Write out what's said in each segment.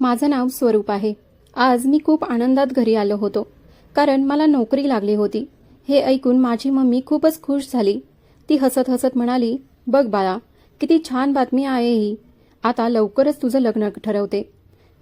माझं नाव स्वरूप आहे. आज मी खूप आनंदात घरी आलो होतो. कारण मला नोकरी लागली होती. हे ऐकून माझी मम्मी खूपच खुश झाली. ती हसत हसत म्हणाली बघ बाळा किती छान बातमी आहे ही. आता लवकरच तुझं लग्न ठरवते.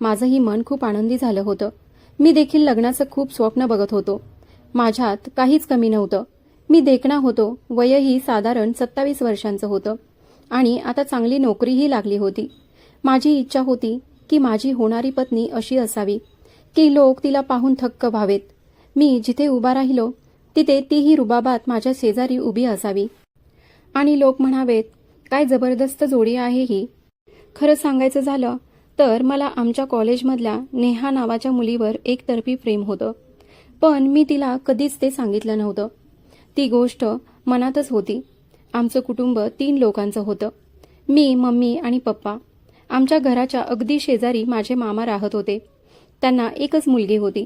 माझंही मन खूप आनंदी झालं होतं. मी देखील लग्नाचं खूप स्वप्न बघत होतो. माझ्यात काहीच कमी नव्हतं. मी देखणा होतो. वयही साधारण सत्तावीस वर्षांचं होतं. आणि आता चांगली नोकरीही लागली होती. माझी इच्छा होती की माझी होणारी पत्नी अशी असावी की लोक तिला पाहून थक्क व्हावेत. मी जिथे उभा राहिलो तिथे तीही रुबाबात माझ्या शेजारी उभी असावी. आणि लोक म्हणावेत काय जबरदस्त जोडी आहे ही. खरं सांगायचं झालं तर मला आमच्या कॉलेजमधल्या नेहा नावाच्या मुलीवर एकतर्फी प्रेम होतं. पण मी तिला कधीच ते सांगितलं नव्हतं. ती गोष्ट मनातच होती. आमचं कुटुंब तीन लोकांचं होतं. मी मम्मी आणि पप्पा. आमच्या घराच्या अगदी शेजारी माझे मामा राहत होते. त्यांना एकच मुलगी होती.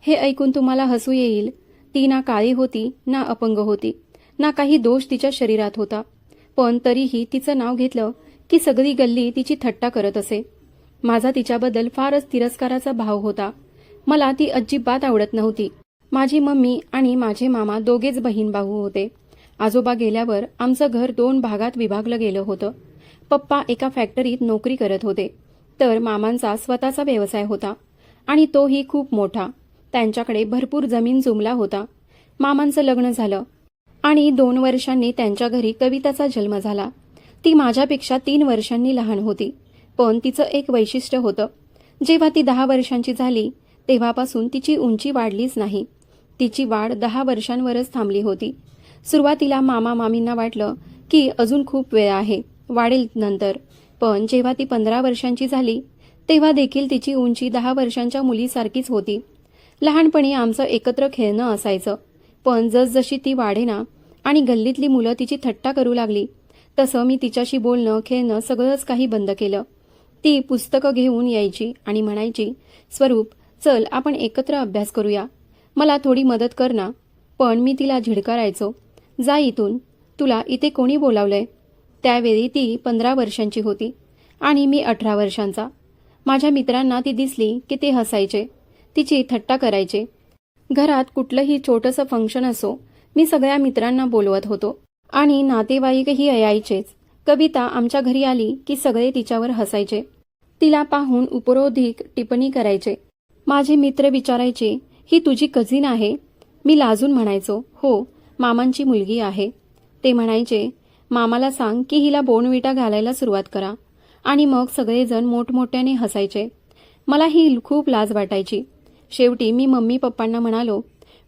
हे ऐकून तुम्हाला हसू येईल. ती ना काळी होती ना अपंग होती ना काही दोष तिच्या शरीरात होता. पण तरीही तिचं नाव घेतलं की सगळी गल्ली तिची थट्टा करत असे. माझा तिच्याबद्दल फारच तिरस्काराचा भाव होता. मला ती अजिबात आवडत नव्हती. माझी मम्मी आणि माझे मामा दोघेच बहीण भाऊ होते. आजोबा गेल्यावर आमचं घर दोन भागात विभागलं गेलं होतं. पप्पा एका फॅक्टरीत नोकरी करत होते. तर मामांचा स्वतःचा व्यवसाय होता आणि तोही खूप मोठा. त्यांच्याकडे भरपूर जमीन जुमला होता. मामांचं लग्न झालं आणि दोन वर्षांनी त्यांच्या घरी कविताचा जन्म झाला. ती माझ्यापेक्षा तीन वर्षांनी लहान होती. पण तिचं एक वैशिष्ट्य होतं. जेव्हा ती दहा वर्षांची झाली तेव्हापासून तिची उंची वाढलीच नाही. तिची वाढ दहा वर्षांवरच थांबली होती. सुरुवातीला मामा मामींना वाटलं की अजून खूप वेळ आहे. वाढेल नंतर. पण जेव्हा ती पंधरा वर्षांची झाली तेव्हा देखील तिची उंची दहा वर्षांच्या मुलीसारखीच होती. लहानपणी आमचं एकत्र खेळणं असायचं. पण जसजशी ती वाढेना आणि गल्लीतली मुलं तिची थट्टा करू लागली तसं मी तिच्याशी बोलणं खेळणं सगळंच काही बंद केलं. ती पुस्तकं घेऊन यायची आणि म्हणायची स्वरूप चल आपण एकत्र अभ्यास करूया. मला थोडी मदत कर ना. पण मी तिला झिडकारायचो. जा इथून. तुला इथे कोणी बोलावलंय? त्यावेळी ती पंधरा वर्षांची होती आणि मी अठरा वर्षांचा. माझ्या मित्रांना ती दिसली की ते हसायचे तिची थट्टा करायचे. घरात कुठलंही छोटंसं फंक्शन असो मी सगळ्या मित्रांना बोलवत होतो आणि नातेवाईकही यायचेच. कविता आमच्या घरी आली की सगळे तिच्यावर हसायचे. तिला पाहून उपरोधिक टिप्पणी करायचे. माझे मित्र विचारायचे ही तुझी कझिन आहे? मी लाजून म्हणायचो हो मामांची मुलगी आहे. ते म्हणायचे मामाला सांग की हिला बोनविटा घालायला सुरुवात करा. आणि मग सगळेजण मोठमोठ्याने हसायचे. मला ही खूप लाज वाटायची. शेवटी मी मम्मी पप्पांना म्हणालो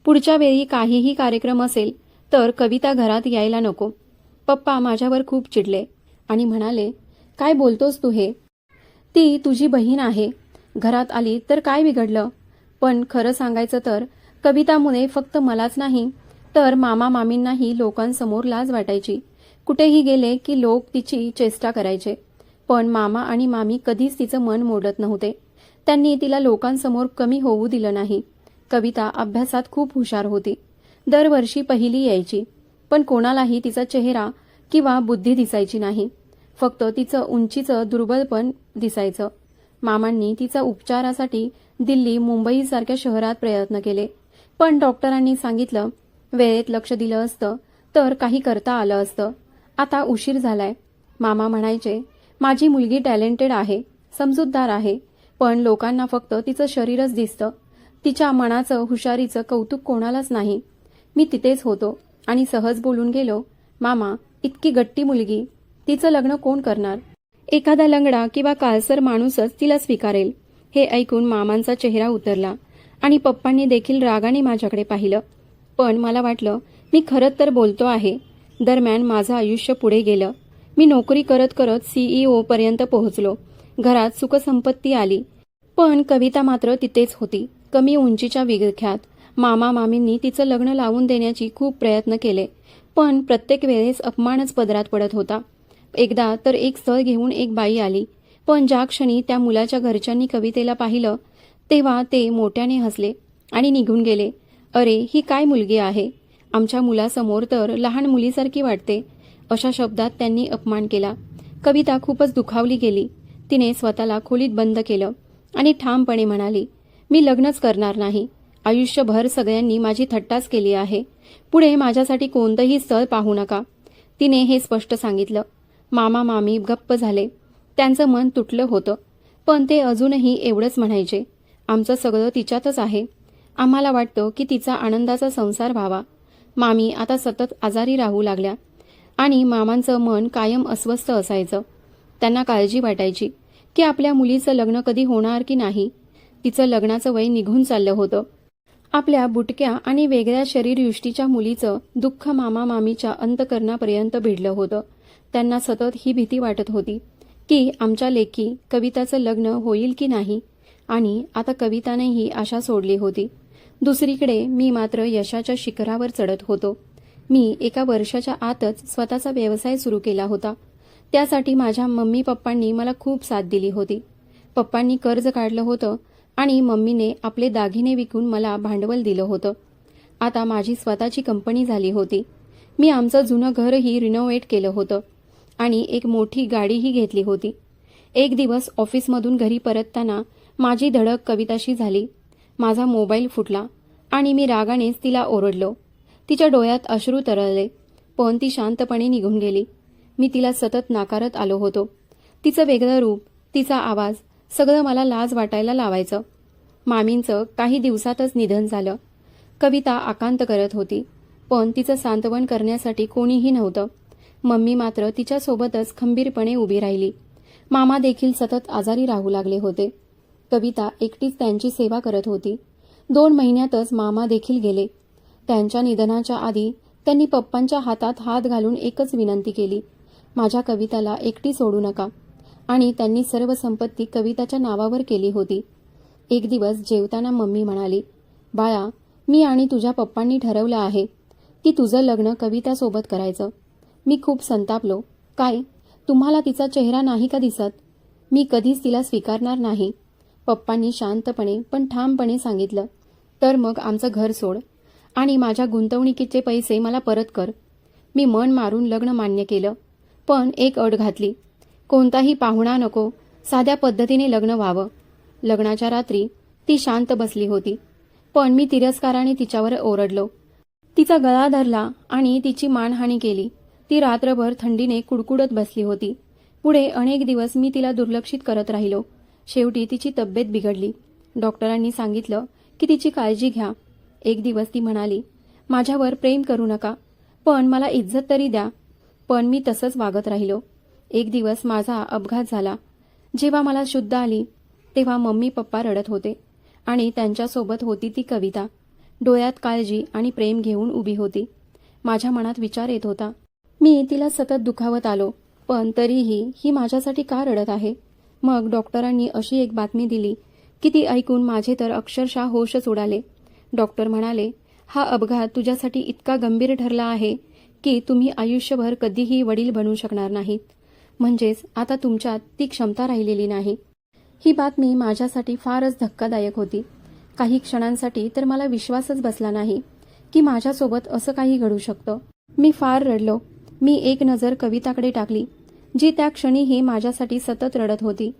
पुढच्या वेळी काहीही कार्यक्रम असेल तर कविता घरात यायला नको. पप्पा माझ्यावर खूप चिडले. आणि म्हणाले काय बोलतोस तू हे? ती तुझी बहीण आहे. घरात आली तर काय बिघडलं? पण खरं सांगायचं तर कवितामुळे फक्त मलाच नाही तर मामा मामींनाही लोकांसमोर लाज वाटायची. कुठेही गेले की लोक तिची चेष्टा करायचे. पण मामा आणि मामी कधीच तिचं मन मोडत नव्हते. त्यांनी तिला लोकांसमोर कमी होऊ दिलं नाही. कविता अभ्यासात खूप हुशार होती. दरवर्षी पहिली यायची. पण कोणालाही तिचा चेहरा किंवा बुद्धी दिसायची नाही. फक्त तिचं उंचीचं दुर्बलपण दिसायचं. मामांनी तिचा उपचारासाठी दिल्ली मुंबईसारख्या शहरात प्रयत्न केले. पण डॉक्टरांनी सांगितलं वेळेत लक्ष दिलं असतं तर काही करता आलं असतं. आता उशीर झालाय. मामा म्हणायचे माझी मुलगी टॅलेंटेड आहे समजूतदार आहे पण लोकांना फक्त तिचं शरीरच दिसतं. तिच्या मनाचं हुशारीचं कौतुक कोणालाच नाही. मी तिथेच होतो आणि सहज बोलून गेलो मामा इतकी गट्टी मुलगी तिचं लग्न कोण करणार? एखादा लंगडा किंवा काळसर माणूसच तिला स्वीकारेल. हे ऐकून मामांचा चेहरा उतरला आणि पप्पांनी देखील रागाने माझ्याकडे पाहिलं. पण मला वाटलं मी खरंच तर बोलतो आहे दरम्यान माझं आयुष्य पुढे गेलं. मी नोकरी करत करत सीईओ पर्यंत पोहोचलो. घरात सुखसंपत्ती आली. पण कविता मात्र तिथेच होती. कमी उंचीच्या विख्यात मामा मामींनी तिचं लग्न लावून देण्याची खूप प्रयत्न केले. पण प्रत्येक वेळेस अपमानच पदरात पडत होता. एकदा तर एक स्थळ घेऊन एक बाई आली. पण ज्या क्षणी त्या मुलाच्या घरच्यांनी कवितेला पाहिलं तेव्हा ते मोठ्याने हसले आणि निघून गेले. अरे ही काय मुलगी आहे? आमच्या मुलासमोर तर लहान मुलीसारखी वाटते. अशा शब्दात त्यांनी अपमान केला. कविता खूपच दुखावली गेली. तिने स्वतःला खोलीत बंद केलं आणि ठामपणे म्हणाली मी लग्नच करणार नाही. आयुष्यभर सगळ्यांनी माझी थट्टाच केली आहे. पुढे माझ्यासाठी कोणतंही स्थळ पाहू नका. तिने हे स्पष्ट सांगितलं. मामा मामी गप्प झाले. त्यांचं मन तुटलं होतं. पण ते अजूनही एवढंच म्हणायचे. आमचं सगळं तिच्यातच आहे. आम्हाला वाटतं की तिचा आनंदाचा संसार व्हावा. मामी आता सतत आजारी राहू लागल्या. आणि मामांचं मन कायम अस्वस्थ असायचं. त्यांना काळजी वाटायची की आपल्या मुलीचं लग्न कधी होणार की नाही. तिचं लग्नाचं वय निघून चाललं होतं. आपल्या बुटक्या आणि वेगळ्या शरीरयुष्टीच्या मुलीचं दुःख मामा मामीच्या अंतकरणापर्यंत भिडलं होतं. त्यांना सतत ही भीती वाटत होती की आमच्या लेखी कविताचं लग्न होईल की नाही. आणि आता कविताने ही आशा सोडली होती. दुसरीकडे मी मात्र यशाच्या शिखरावर चढत होतो. मी एका वर्षाच्या आतच स्वतःचा व्यवसाय सुरू केला होता. त्यासाठी माझ्या मम्मी पप्पांनी मला खूप साथ दिली होती. पप्पांनी कर्ज काढलं होतं आणि मम्मीने आपले दागिने विकून मला भांडवल दिलं होतं. आता माझी स्वतःची कंपनी झाली होती. मी आमचं जुनं घरही रिनोव्हेट केलं होतं आणि एक मोठी गाडीही घेतली होती. एक दिवस ऑफिसमधून घरी परतताना माझी धडक कविताशी झाली. माझा मोबाईल फुटला आणि मी रागानेच तिला ओरडलो. तिच्या डोळ्यात अश्रू तरळले पण ती शांतपणे निघून गेली. मी तिला सतत नाकारत आलो होतो. तिचं वेगळं रूप तिचा आवाज सगळं मला लाज वाटायला लावायचं. मामींचं काही दिवसातच निधन झालं. कविता आकांत करत होती पण तिचं सांत्वन करण्यासाठी कोणीही नव्हतं. मम्मी मात्र तिच्यासोबतच खंबीरपणे उभी राहिली. मामा देखील सतत आजारी राहू लागले होते. कविता एकटीच त्यांची सेवा करत होती. दोन महिन्यातच मामा देखील गेले. त्यांच्या निधनाच्या आधी त्यांनी पप्पांच्या हातात हात घालून एकच विनंती केली. माझ्या कविताला एकटी सोडू नका. आणि त्यांनी सर्व संपत्ती कविताच्या नावावर केली होती. एक दिवस जेवताना मम्मी म्हणाली बाळा मी आणि तुझ्या पप्पांनी ठरवलं आहे. की तुझं लग्न कवितासोबत करायचं. मी खूप संतापलो. काय? तुम्हाला तिचा चेहरा नाही का दिसत? मी कधीच तिला स्वीकारणार नाही. पप्पांनी शांतपणे पण ठामपणे सांगितलं तर मग आमचं घर सोड. आणि माझ्या गुंतवणुकीचे पैसे मला परत कर. मी मन मारून लग्न मान्य केलं. पण एक अट घातली. कोणताही पाहुणा नको. साध्या पद्धतीने लग्न व्हावं. लग्नाच्या रात्री ती शांत बसली होती. पण मी तिरस्काराने तिच्यावर ओरडलो. तिचा गळा धरला आणि तिची मानहानी केली. ती रात्रभर थंडीने कुडकुडत बसली होती. पुढे अनेक दिवस मी तिला दुर्लक्षित करत राहिलो. शेवटी तिची तब्येत बिघडली. डॉक्टरांनी सांगितलं की तिची काळजी घ्या. एक दिवस ती म्हणाली माझ्यावर प्रेम करू नका पण मला इज्जत तरी द्या. पण मी तसंच वागत राहिलो. एक दिवस माझा अपघात झाला. जेव्हा मला शुद्ध आली तेव्हा मम्मी पप्पा रडत होते आणि त्यांच्यासोबत होती ती कविता. डोळ्यात काळजी आणि प्रेम घेऊन उभी होती. माझ्या मनात विचार येत होता. मी तिला सतत दुखावत आलो पण तरीही ही माझ्यासाठी का रडत आहे? मग डॉक्टरांनी अशी एक बातमी दिली की ती ऐकून माझे तर अक्षरशः होशच उडाले. डॉक्टर म्हणाले हा अपघात तुझ्यासाठी इतका गंभीर ठरला आहे की तुम्ही आयुष्यभर कधीही वडील बनू शकणार नाहीत. म्हणजेच आता तुमच्यात ती क्षमता राहिलेली नाही. ही बातमी माझ्यासाठी फारच धक्कादायक होती. काही क्षणांसाठी तर मला विश्वासच बसला नाही की माझ्यासोबत असं काही घडू शकतं. मी फार रडलो. मी एक नजर कविताकडे टाकली. जी त्या क्षणीही माझ्यासाठी सतत रडत होती.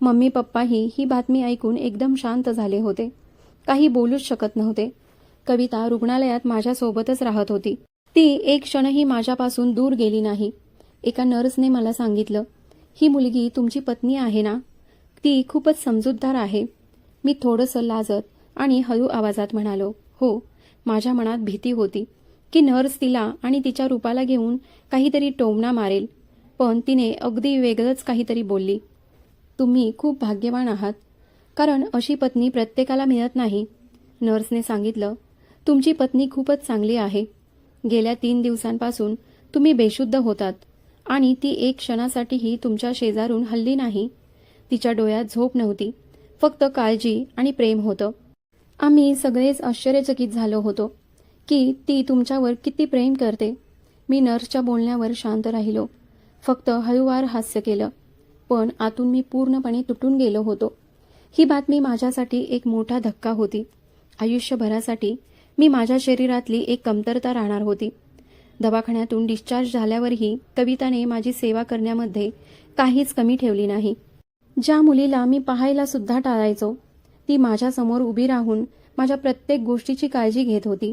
मम्मी पप्पाही ही बातमी ऐकून एकदम शांत झाले होते. काही बोलूच शकत नव्हते. कविता रुग्णालयात माझ्यासोबतच राहत होती. ती एक क्षणही माझ्यापासून दूर गेली नाही. एका नर्सने मला सांगितलं ही मुलगी तुमची पत्नी आहे ना? ती खूपच समजूतदार आहे. मी थोडंसं लाजत आणि हळू आवाजात म्हणालो हो माझ्या मनात भीती होती की नर्स तिला आणि तिच्या रूपाला घेऊन काहीतरी टोमणा मारेल. पण तिने अगदी वेगळंच काहीतरी बोलली. तुम्ही खूप भाग्यवान आहात. कारण अशी पत्नी प्रत्येकाला मिळत नाही. नर्सने सांगितलं तुमची पत्नी खूपच चांगली आहे. गेल्या तीन दिवसांपासून तुम्ही बेशुद्ध होतात आणि ती एक क्षणासाठीही तुमच्या शेजारून हल्ली नाही. तिच्या डोळ्यात झोप नव्हती. फक्त काळजी आणि प्रेम होतं. आम्ही सगळेच आश्चर्यचकित झालो होतो की ती तुमच्यावर किती प्रेम करते. मी नर्सच्या बोलण्यावर शांत राहिलो. फक्त हळूवार हास्य केलं. पण आतून मी पूर्णपणे तुटून गेलो होतो. ही बातमी माझ्यासाठी एक मोठा धक्का होती. आयुष्यभरासाठी मी माझ्या शरीरातली एक कमतरता राहणार होती. दवाखान्यातून डिस्चार्ज झाल्यावरही कविताने माझी सेवा करण्यामध्ये काहीच कमी ठेवली नाही. ज्या मुलीला मी पाहायला सुद्धा टाळायचो ती माझ्यासमोर उभी राहून माझ्या प्रत्येक गोष्टीची काळजी घेत होती.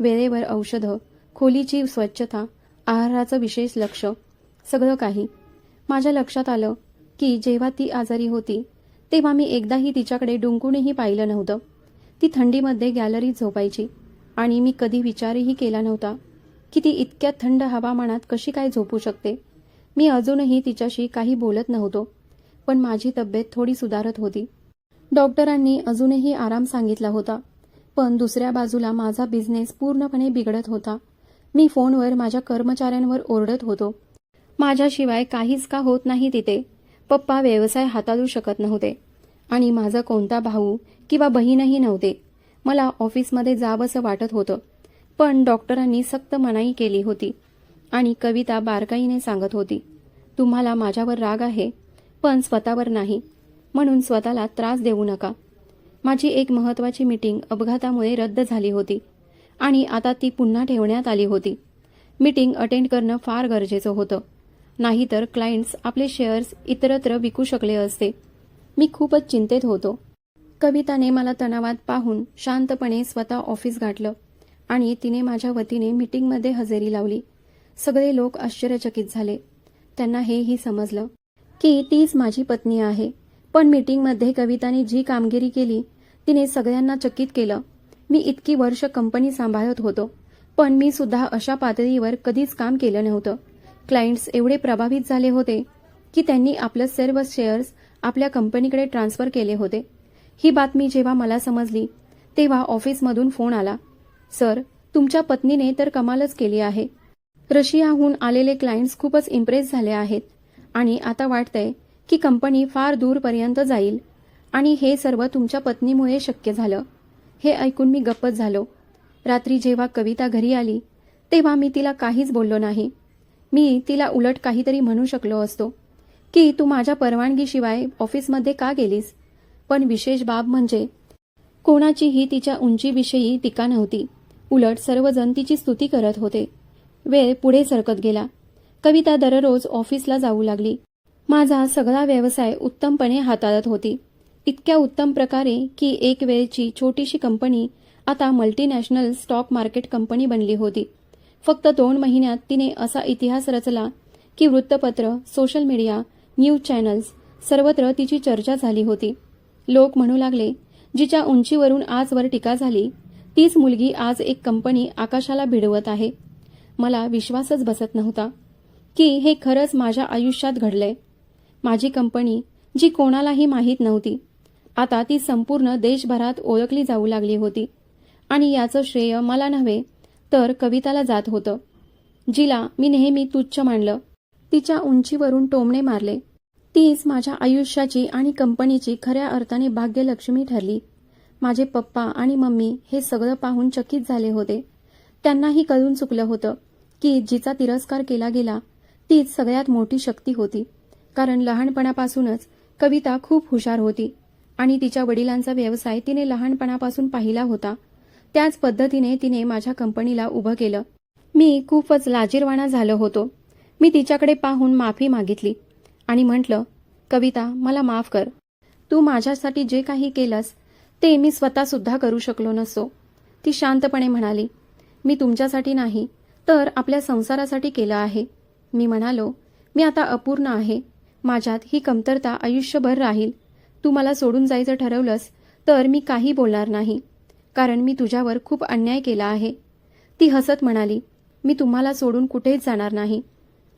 वेळेवर औषधं खोलीची स्वच्छता आहाराचं विशेष लक्ष सगळं काही. माझ्या लक्षात आलं की जेव्हा ती आजारी होती तेव्हा मी एकदाही तिच्याकडे डुंकूनही पाहिलं नव्हतं. ती थंडीमध्ये गॅलरीत झोपायची आणि मी कधी विचारही केला नव्हता की ती इतक्या थंड हवामानात कशी काय झोपू शकते. मी अजूनही तिच्याशी काही बोलत नव्हतो पण माझी तब्येत थोडी सुधारत होती. डॉक्टरांनी अजूनही आराम सांगितला होता पण दुसऱ्या बाजूला माझा बिझनेस पूर्णपणे बिघडत होता. मी फोनवर माझ्या कर्मचाऱ्यांवर ओरडत होतो माझ्याशिवाय काहीच का होत नाही तिथे? पप्पा व्यवसाय हाताळू शकत नव्हते. आणि माझा कोणता भाऊ किंवा बहीणही नव्हते. मला ऑफिसमध्ये जावंसं वाटत होतं. पण डॉक्टरांनी सक्त मनाई केली होती. आणि कविता बारकाईने सांगत होती तुम्हाला माझ्यावर राग आहे पण स्वतःवर नाही. म्हणून स्वतःला त्रास देऊ नका. माझी एक महत्त्वाची मीटिंग अपघातामुळे रद्द झाली होती. आणि आता ती पुन्हा ठेवण्यात आली होती. मीटिंग अटेंड करणं फार गरजेचं होतं. नाहीतर क्लायंट्स आपले शेअर्स इतरत्र विकू शकले असते. मी खूपच चिंतेत होतो. कविताने मला तणावात पाहून शांतपणे स्वतः ऑफिस गाठलं आणि तिने माझ्या वतीने मीटिंगमध्ये हजेरी लावली. सगळे लोक आश्चर्यचकित झाले. त्यांना हेही समजलं की तीच माझी पत्नी आहे. पण मीटिंगमध्ये कविताने जी कामगिरी केली तिने सगळ्यांना चकित केलं. मी इतकी वर्ष कंपनी सांभाळत होतो. पण मी सुद्धा अशा पातळीवर कधीच काम केलं नव्हतं. क्लायंट्स एवढे प्रभावित झाले होते की त्यांनी आपलं सर्व शेअर्स आपल्या कंपनीकडे ट्रान्स्फर केले होते. ही बातमी जेव्हा मला समजली तेव्हा ऑफिसमधून फोन आला. सर तुमच्या पत्नीने तर कमालच केली आहे. रशियाहून आलेले क्लायंट्स खूपच इम्प्रेस झाले आहेत. आणि आता वाटतंय की कंपनी फार दूरपर्यंत जाईल. आणि हे सर्व तुमच्या पत्नीमुळे शक्य झालं. हे ऐकून मी गप्पच झालो. रात्री जेव्हा कविता घरी आली तेव्हा मी तिला काहीच बोललो नाही. मी तिला उलट काहीतरी म्हणू शकलो असतो. की तू माझ्या परवानगीशिवाय ऑफिसमध्ये का गेलीस? पण विशेष बाब म्हणजे कोणाचीही तिच्या उंचीविषयी टीका नव्हती. उलट सर्वजण तिची स्तुती करत होते. वेळ पुढे सरकत गेला. कविता दररोज ऑफिसला जाऊ लागली. माझा सगळा व्यवसाय उत्तमपणे हाताळत होती. इतक्या उत्तम प्रकारे की एक वेळची छोटीशी कंपनी आता मल्टीनॅशनल स्टॉक मार्केट कंपनी बनली होती. फक्त दोन महिन्यात तिने असा इतिहास रचला की वृत्तपत्र सोशल मीडिया न्यूज चॅनल्स सर्वत्र तिची चर्चा झाली होती. लोक म्हणू लागले जिच्या उंचीवरून आजवर टीका झाली तीच मुलगी आज एक कंपनी आकाशाला भिडवत आहे. मला विश्वासच बसत नव्हता की हे खरंच माझ्या आयुष्यात घडलंय. माझी कंपनी जी कोणालाही माहीत नव्हती आता ती संपूर्ण देशभरात ओळखली जाऊ लागली होती. आणि याचं श्रेय मला नव्हे तर कविताला जात होतं. जिला मी नेहमी तुच्छ मानलं. तिच्या उंचीवरून टोमणे मारले. तीच माझ्या आयुष्याची आणि कंपनीची खऱ्या अर्थाने भाग्यलक्ष्मी ठरली. माझे पप्पा आणि मम्मी हे सगळं पाहून चकित झाले होते. त्यांनाही कळून चुकलं होतं की जिचा तिरस्कार केला गेला तीच सगळ्यात मोठी शक्ती होती. कारण लहानपणापासूनच कविता खूप हुशार होती आणि तिच्या वडिलांचा व्यवसाय तिने लहानपणापासून पाहिला होता. त्याच पद्धतीने तिने माझ्या कंपनीला उभं केलं. मी खूपच लाजीरवाणा झालो होतो. मी तिच्याकडे पाहून माफी मागितली आणि म्हटलं कविता मला माफ कर. तू माझ्यासाठी जे काही केलंस ते मी स्वतःसुद्धा करू शकलो नसतो. ती शांतपणे म्हणाली मी तुमच्यासाठी नाही तर आपल्या संसारासाठी केलं आहे. मी म्हणालो मी आता अपूर्ण आहे. माझ्यात ही कमतरता आयुष्यभर राहील. तू मला सोडून जायचं ठरवलंस तर मी काही बोलणार नाही. कारण मी तुझ्यावर खूप अन्याय केला आहे. ती हसत म्हणाली मी तुम्हाला सोडून कुठेच जाणार नाही.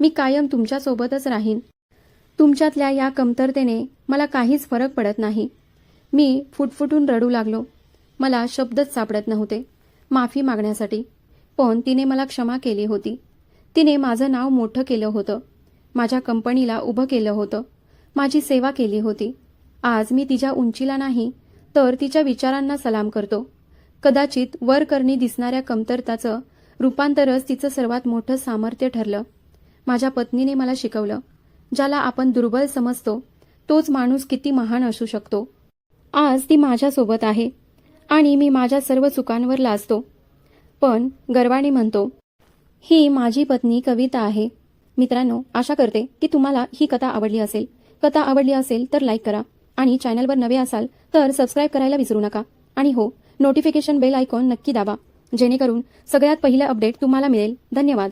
मी कायम तुमच्यासोबतच राहीन. तुमच्यातल्या या कमतरतेने मला काहीच फरक पडत नाही. मी फुटफुटून रडू लागलो. मला शब्दच सापडत नव्हते माफी मागण्यासाठी. पण तिने मला क्षमा केली होती. तिने माझं नाव मोठं केलं होतं. माझ्या कंपनीला उभं केलं होतं. माझी सेवा केली होती. आज मी तिच्या उंचीला नाही तर तिच्या विचारांना सलाम करतो. कदाचित वरकर्णी दिसणाऱ्या कमतरताचं रूपांतरच तिचं सर्वात मोठं सामर्थ्य ठरलं. माझ्या पत्नीने मला शिकवलं ज्याला आपण दुर्बल समजतो तोच माणूस किती महान असू शकतो. आज ती माझ्यासोबत आहे आणि मी माझ्या सर्व चुकांवर लाजतो. पण गर्वाने म्हणतो ही माझी पत्नी कविता आहे. मित्रांनो आशा करते की तुम्हाला ही कथा आवडली असेल. कथा आवडली असेल तर लाईक करा आणि चॅनलवर नवे असाल तर सबस्क्राईब करायला विसरू नका. आणि हो नोटिफिकेशन बेल आयकॉन नक्की दाबा. जेणेकरून सगळ्यात पहिलं अपडेट तुम्हाला मिळेल. धन्यवाद.